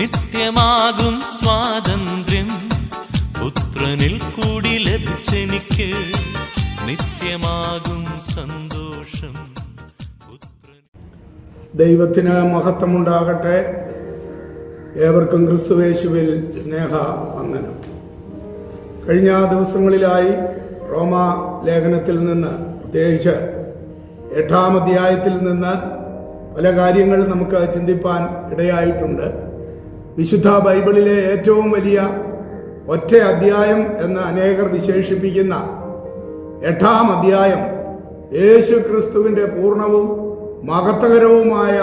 നിത്യമാകും സ്വാതന്ത്ര്യം. പുത്രനിൽ കൂടി ലഭിച്ചെനിക്ക് നിത്യമാകും സന്തോഷം. ദൈവത്തിന് മഹത്വമുണ്ടാകട്ടെ. ഏവർക്കും ക്രിസ്തുവേശുവിൽ സ്നേഹ വന്ദനം. കഴിഞ്ഞ ദിവസങ്ങളിലായി റോമ ലേഖനത്തിൽ നിന്ന് പ്രത്യേകിച്ച് എട്ടാം അധ്യായത്തിൽ നിന്ന് പല കാര്യങ്ങൾ നമുക്ക് ചിന്തിപ്പാൻ ഇടയായിട്ടുണ്ട്. വിശുദ്ധ ബൈബിളിലെ ഏറ്റവും വലിയ ഒറ്റ അധ്യായം എന്ന് അനേകർ വിശേഷിപ്പിക്കുന്ന എട്ടാം അധ്യായം യേശു ക്രിസ്തുവിന്റെ പൂർണവും മഹത്വകരവുമായ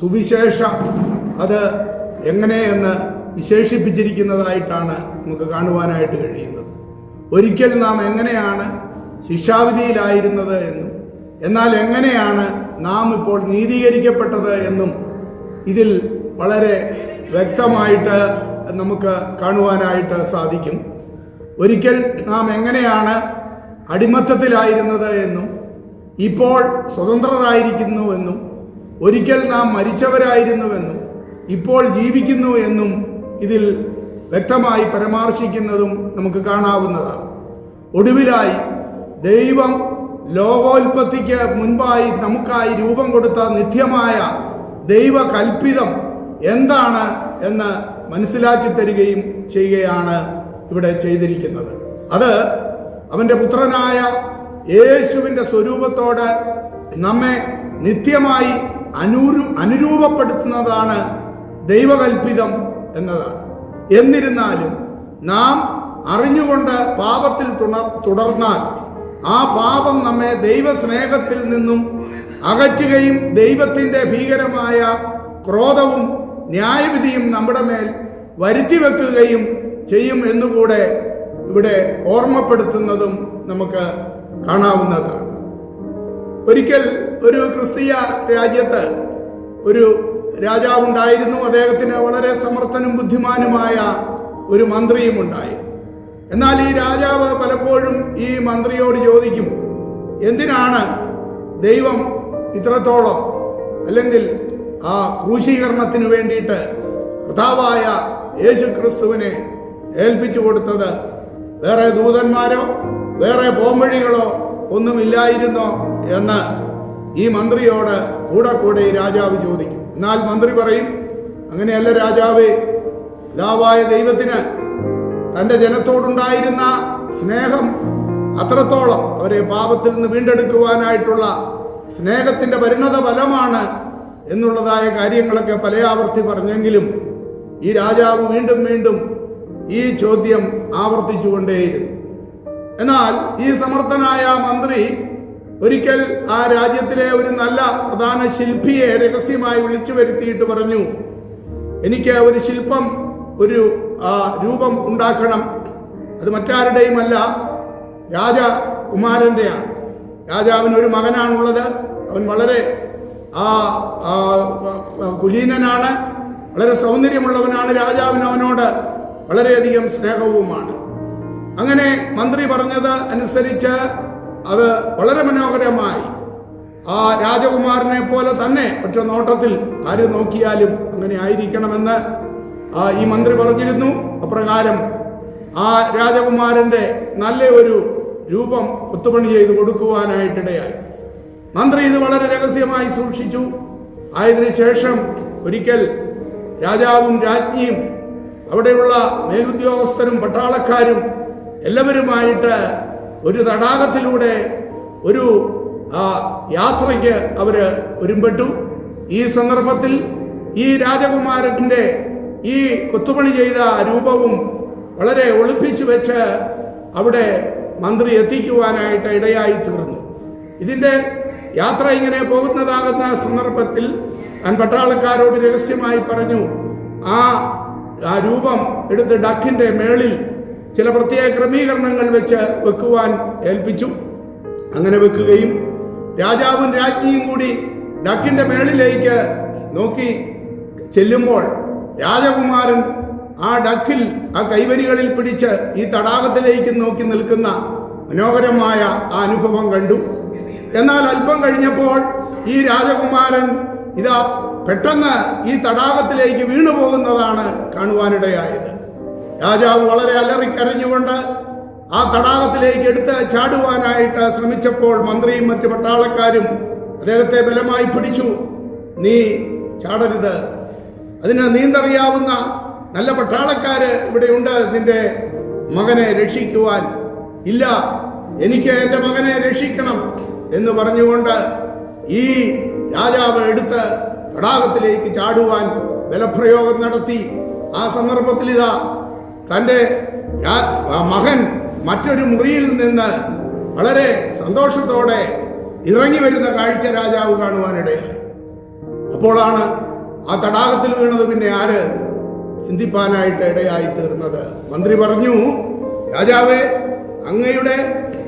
സുവിശേഷ അത് എങ്ങനെയെന്ന് വിശേഷിപ്പിച്ചിരിക്കുന്നതായിട്ടാണ് നമുക്ക് കാണുവാനായിട്ട് കഴിയുന്നത്. ഒരിക്കൽ നാം എങ്ങനെയാണ് ശിക്ഷാവിധിയിലായിരുന്നത് എന്നും എന്നാൽ എങ്ങനെയാണ് നാം ഇപ്പോൾ നീതീകരിക്കപ്പെട്ടത് എന്നും ഇതിൽ വളരെ വ്യക്തമായിട്ട് നമുക്ക് കാണുവാനായിട്ട് സാധിക്കും. ഒരിക്കൽ നാം എങ്ങനെയാണ് അടിമത്തത്തിലായിരുന്നത് എന്നും ഇപ്പോൾ സ്വതന്ത്രരായിരിക്കുന്നുവെന്നും ഒരിക്കൽ നാം മരിച്ചവരായിരുന്നുവെന്നും ഇപ്പോൾ ജീവിക്കുന്നു എന്നും ഇതിൽ വ്യക്തമായി പരാമർശിക്കുന്നതും നമുക്ക് കാണാവുന്നതാണ്. ഒടുവിലായി ദൈവം ലോകോൽപത്തിക്ക് മുൻപായി നമുക്കായി രൂപം കൊടുത്ത നിത്യമായ ദൈവകൽപ്പിതം എന്താണ് എന്ന് മനസ്സിലാക്കി തരികയും ചെയ്യുകയാണ് ഇവിടെ ചെയ്തിരിക്കുന്നത്. അത് അവന്റെ പുത്രനായ യേശുവിന്റെ സ്വരൂപത്തോട് നമ്മെ നിത്യമായി അനുരു അനുരൂപപ്പെടുത്തുന്നതാണ് ദൈവകൽപ്പിതം എന്നതാണ്. എന്നിരുന്നാലും നാം അറിഞ്ഞുകൊണ്ട് പാപത്തിൽ തുടർന്നാൽ ആ പാപം നമ്മെ ദൈവസ്നേഹത്തിൽ നിന്നും അകറ്റുകയും ദൈവത്തിന്റെ ഭീകരമായ ക്രോധവും ന്യായവിധിയും നമ്മുടെ മേൽ വരുത്തി വെക്കുകയും ചെയ്യും എന്നുകൂടെ ഇവിടെ ഓർമ്മപ്പെടുത്തുന്നതും നമുക്ക് കാണാവുന്നതാണ്. ഒരിക്കൽ ഒരു ക്രിസ്തീയ രാജ്യത്ത് ഒരു രാജാവുണ്ടായിരുന്നു. അദ്ദേഹത്തിന് വളരെ സമർത്ഥനും ബുദ്ധിമാനുമായ ഒരു മന്ത്രിയും ഉണ്ടായിരുന്നു. എന്നാൽ ഈ രാജാവ് പലപ്പോഴും ഈ മന്ത്രിയോട് ചോദിക്കും എന്തിനാണ് ദൈവം ഇത്രത്തോളം അല്ലെങ്കിൽ ആ ക്രൂശീകരണത്തിന് വേണ്ടിയിട്ട് കർത്താവായ യേശു ക്രിസ്തുവിനെ ഏൽപ്പിച്ചു കൊടുത്തത് വേറെ ദൂതന്മാരോ വേറെ പോംവഴികളോ ഒന്നുമില്ലായിരുന്നോ എന്ന് ഈ മന്ത്രിയോട് കൂടെ കൂടെ രാജാവ് ചോദിക്കും. എന്നാൽ മന്ത്രി പറയും അങ്ങനെയല്ല രാജാവേ ലാവായ ദൈവത്തിന് തന്റെ ജനത്തോടുണ്ടായിരുന്ന സ്നേഹം അത്രത്തോളം അവരെ പാപത്തിൽ നിന്ന് വീണ്ടെടുക്കുവാനായിട്ടുള്ള സ്നേഹത്തിന്റെ പരിണത ഫലമാണ് എന്നുള്ളതായ കാര്യങ്ങളൊക്കെ പല ആവർത്തി പറഞ്ഞെങ്കിലും ഈ രാജാവ് വീണ്ടും വീണ്ടും ഈ ചോദ്യം ആവർത്തിച്ചുകൊണ്ടേയിരുന്നു. എന്നാൽ ഈ സമർത്ഥനായ മന്ത്രി ഒരിക്കൽ ആ രാജ്യത്തിലെ ഒരു നല്ല പ്രധാന ശില്പിയെ രഹസ്യമായി വിളിച്ചു വരുത്തിയിട്ട് പറഞ്ഞു എനിക്ക് ഒരു ശില്പം ഒരു രൂപം ഉണ്ടാക്കണം. അത് മറ്റാരുടെയുമല്ല രാജകുമാരന്റെയാണ് രാജാവിന് ഒരു മകനാണുള്ളത്. അവൻ വളരെ ആ കുലീനനാണ്. വളരെ സൗന്ദര്യമുള്ളവനാണ് രാജാവിന് അവനോട് വളരെയധികം സ്നേഹവുമാണ്. അങ്ങനെ മന്ത്രി പറഞ്ഞത് അനുസരിച്ച് അത് വളരെ മനോഹരമായി. ആ രാജകുമാരനെ പോലെ തന്നെ ഒറ്റ നോട്ടത്തിൽ ആര് നോക്കിയാലും അങ്ങനെ ആയിരിക്കണമെന്ന് ഈ മന്ത്രി പറഞ്ഞിരുന്നു. അപ്രകാരം ആ രാജകുമാരന്റെ നല്ല ഒരു രൂപം കൊത്തുപണി ചെയ്ത് കൊടുക്കുവാനായിട്ടിടയായി. മന്ത്രി ഇത് വളരെ രഹസ്യമായി സൂക്ഷിച്ചു. ആയതിനു ശേഷം ഒരിക്കൽ രാജാവും രാജ്ഞിയും അവിടെയുള്ള മേലുദ്യോഗസ്ഥരും പട്ടാളക്കാരും എല്ലാവരുമായിട്ട് ഒരു തടാകത്തിലൂടെ ഒരു യാത്രയ്ക്ക് അവർ ഒരുമ്പെട്ടു. ഈ സന്ദർഭത്തിൽ ഈ രാജകുമാരന്റെ ഈ കൊത്തുപണി ചെയ്ത രൂപവും വളരെ ഒളിപ്പിച്ചു വെച്ച് അവിടെ മന്ത്രി എത്തിക്കുവാനായിട്ട് ഇടയായി തീർന്നു. ഇതിന്റെ യാത്ര ഇങ്ങനെ പോകുന്നതാകുന്ന സന്ദർഭത്തിൽ താൻ പട്ടാളക്കാരോട് രഹസ്യമായി പറഞ്ഞു ആ ആ രൂപം എടുത്ത് ഡക്കിന്റെ മേളിൽ ചില പ്രത്യേക ക്രമീകരണങ്ങൾ വെച്ച് വെക്കുവാൻ ഏൽപ്പിച്ചു. അങ്ങനെ വെക്കുകയും രാജാവും രാജ്ഞിയും കൂടി ഡക്കിന്റെ മേളിലേക്ക് നോക്കി ചെല്ലുമ്പോൾ രാജകുമാരൻ ആ ഡക്കിൽ ആ കൈവരികളിൽ പിടിച്ച് ഈ തടാകത്തിലേക്ക് നോക്കി നിൽക്കുന്ന മനോഹരമായ ആ അനുഭവം കണ്ടു. എന്നാൽ അല്പം കഴിഞ്ഞപ്പോൾ ഈ രാജകുമാരൻ ഇതാ പെട്ടെന്ന് ഈ തടാകത്തിലേക്ക് വീണു പോകുന്നതാണ് കാണുവാനിടയായത്. രാജാവ് വളരെ അലറിക്കരഞ്ഞുകൊണ്ട് ആ തടാകത്തിലേക്ക് എടുത്ത് ചാടുവാനായിട്ട് ശ്രമിച്ചപ്പോൾ മന്ത്രിയും മറ്റു പട്ടാളക്കാരും അദ്ദേഹത്തെ ബലമായി പിടിച്ചു. നീ ചാടരുത്. അതിന് നീന്തറിയാവുന്ന നല്ല പട്ടാളക്കാര് ഇവിടെയുണ്ട്. നിന്റെ മകനെ രക്ഷിക്കുവാൻ ഇല്ല. എനിക്ക് എന്റെ മകനെ രക്ഷിക്കണം. എന്ന് പറഞ്ഞുകൊണ്ട് ഈ രാജാവ് എടുത്ത് തടാകത്തിലേക്ക് ചാടുവാൻ ബലപ്രയോഗം നടത്തി. ആ സന്ദർഭത്തിൽ ഇതാ തന്റെ മകൻ മറ്റൊരു മുറിയിൽ നിന്ന് വളരെ സന്തോഷത്തോടെ ഇറങ്ങി വരുന്ന കാഴ്ച രാജാവ് കാണുവാനിടയായി. അപ്പോഴാണ് ആ തടാകത്തിൽ വീണത് പിന്നെ ആര് ചിന്തിപ്പാനായിട്ട് ഇടയായി തീർന്നത്? മന്ത്രി പറഞ്ഞു രാജാവേ അങ്ങയുടെ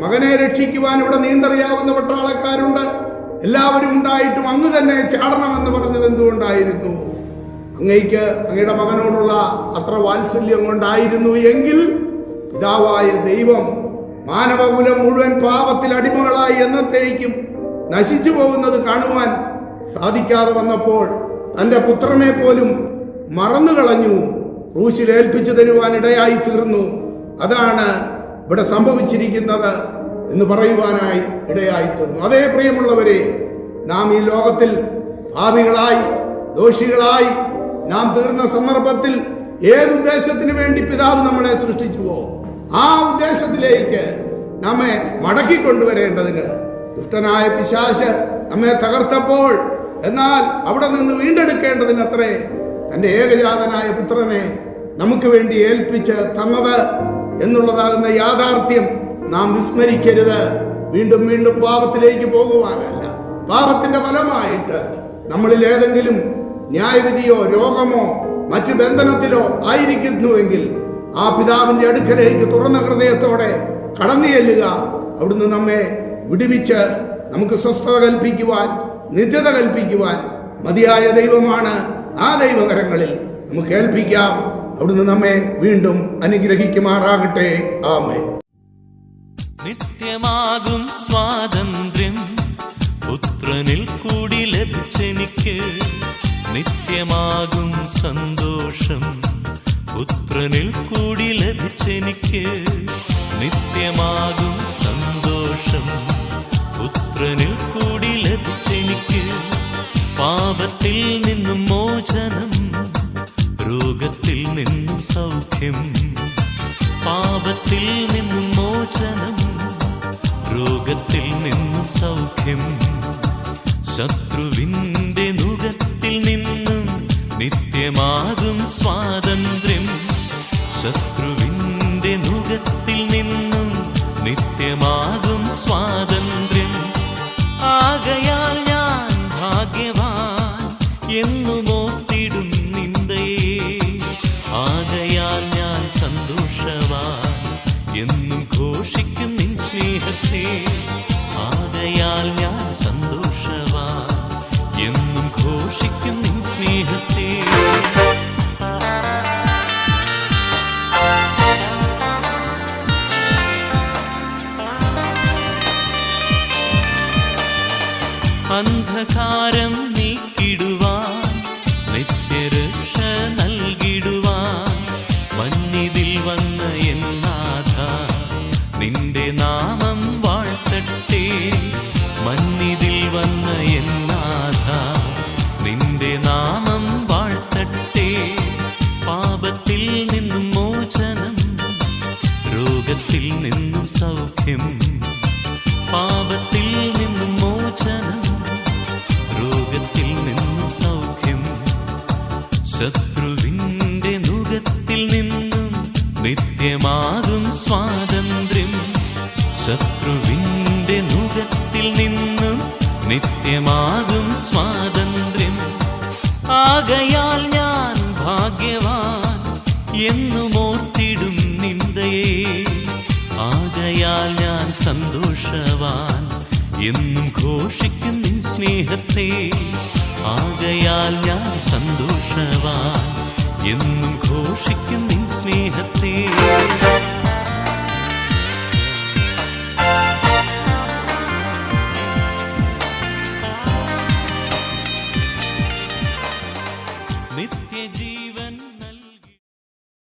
മകനെ രക്ഷിക്കുവാൻ ഇവിടെ നീന്തറിയാവുന്ന പട്ടാളക്കാരുണ്ട്. എല്ലാവരും ഉണ്ടായിട്ടും അങ്ങ് തന്നെ ചാടണമെന്ന് പറഞ്ഞത് എന്തുകൊണ്ടായിരുന്നു? അങ്ങയ്ക്ക് അങ്ങയുടെ മകനോടുള്ള അത്ര വാത്സല്യം കൊണ്ടായിരുന്നു എങ്കിൽ പിതാവായ ദൈവം മാനവകുലം മുഴുവൻ പാപത്തിൽ അടിമകളായി എന്നത്തേക്കും നശിച്ചു പോകുന്നത് കാണുവാൻ സാധിക്കാതെ വന്നപ്പോൾ തന്റെ പുത്രനെ പോലും മറന്നു കളഞ്ഞു ക്രൂശിൽ ഏൽപ്പിച്ചു തരുവാൻ ഇടയായി തീർന്നു. അതാണ് ഇവിടെ സംഭവിച്ചിരിക്കുന്നത് എന്ന് പറയുവാനായി ഇടയായി തീർന്നു. അതേ പ്രിയമുള്ളവരെ നാം ഈ ലോകത്തിൽ ഭാവികളായി ദോഷികളായി നാം തീർന്ന സന്ദർഭത്തിൽ ഏത് ഉദ്ദേശത്തിന് വേണ്ടി പിതാവ് നമ്മളെ സൃഷ്ടിച്ചുവോ ആ ഉദ്ദേശത്തിലേക്ക് നമ്മെ മടക്കി കൊണ്ടുവരേണ്ടതിന് ദുഷ്ടനായ പിശാശ് നമ്മെ തകർത്തപ്പോൾ എന്നാൽ അവിടെ നിന്ന് വീണ്ടെടുക്കേണ്ടതിന് അത്രേ തന്റെ ഏകജാതനായ പുത്രനെ നമുക്ക് വേണ്ടി ഏൽപ്പിച്ച് തന്നത് എന്നുള്ളതാകുന്ന യാഥാർത്ഥ്യം നാം വിസ്മരിക്കരുത്. വീണ്ടും വീണ്ടും പാപത്തിലേക്ക് പോകുവാനല്ല. പാപത്തിന്റെ ഫലമായിട്ട് നമ്മളിൽ ഏതെങ്കിലും ന്യായവിധിയോ രോഗമോ മറ്റു ബന്ധനത്തിലോ ആയിരിക്കുന്നുവെങ്കിൽ ആ പിതാവിന്റെ അടുക്കലേക്ക് തുറന്ന ഹൃദയത്തോടെ കടന്നു ചെല്ലുക. അവിടുന്ന് നമ്മെ വിടുവിച്ച് നമുക്ക് സ്വസ്ഥത കൽപ്പിക്കുവാൻ നിത്യത കൽപ്പിക്കുവാൻ മതിയായ ദൈവമാണ് ആ ദൈവകരങ്ങളിൽ നമുക്ക് ഏൽപ്പിക്കാം. അവിടുന്ന് നമ്മെ വീണ്ടും അനുഗ്രഹിക്കുമാറാകട്ടെ. ആമേ നിത്യമാകും സ്വാതന്ത്ര്യം. പുത്രനിൽ കൂടി ലഭിച്ചെനിക്ക് നിത്യമാകും സന്തോഷം. പുത്രനിൽ കൂടി ലഭിച്ചെനിക്ക് നിത്യമാകും സന്തോഷം. പുത്രനിൽ കൂടി ലഭിച്ചെനിക്ക് പാപത്തിൽ നിന്നും മോചനം. സൗഖ്യം. പാപത്തിൽ നിന്നും മോചനം രോഗത്തിൽ നിന്നും സൗഖ്യം. ശത്രുവിന്റെ നുഖത്തിൽ നിന്നും നിത്യമാകും സ്വാതന്ത്ര്യം. ശത്രുവിന്റെ നുഖത്തിൽ നിന്നും നിത്യമാകും സ്വാതന്ത്ര്യം. ആകയാൽ രോഗത്തിൽ നിന്നും സൗഖ്യം പാപത്തിൽ നിന്നും മോചനം രോഗത്തിൽ നിന്നും സൗഖ്യം. ശത്രുവിന്റെ നുകത്തിൽ നിന്നും നിത്യമാകും സ്വാതന്ത്ര്യം. ശത്രുവിന്റെ നുകത്തിൽ നിന്നും നിത്യമാകും സ്വാതന്ത്ര്യം. ആകയാൽ നിൻ സ്നേഹത്തെ. ആകയാൽ ഞാൻ സന്തോഷവാൻ. എന്നും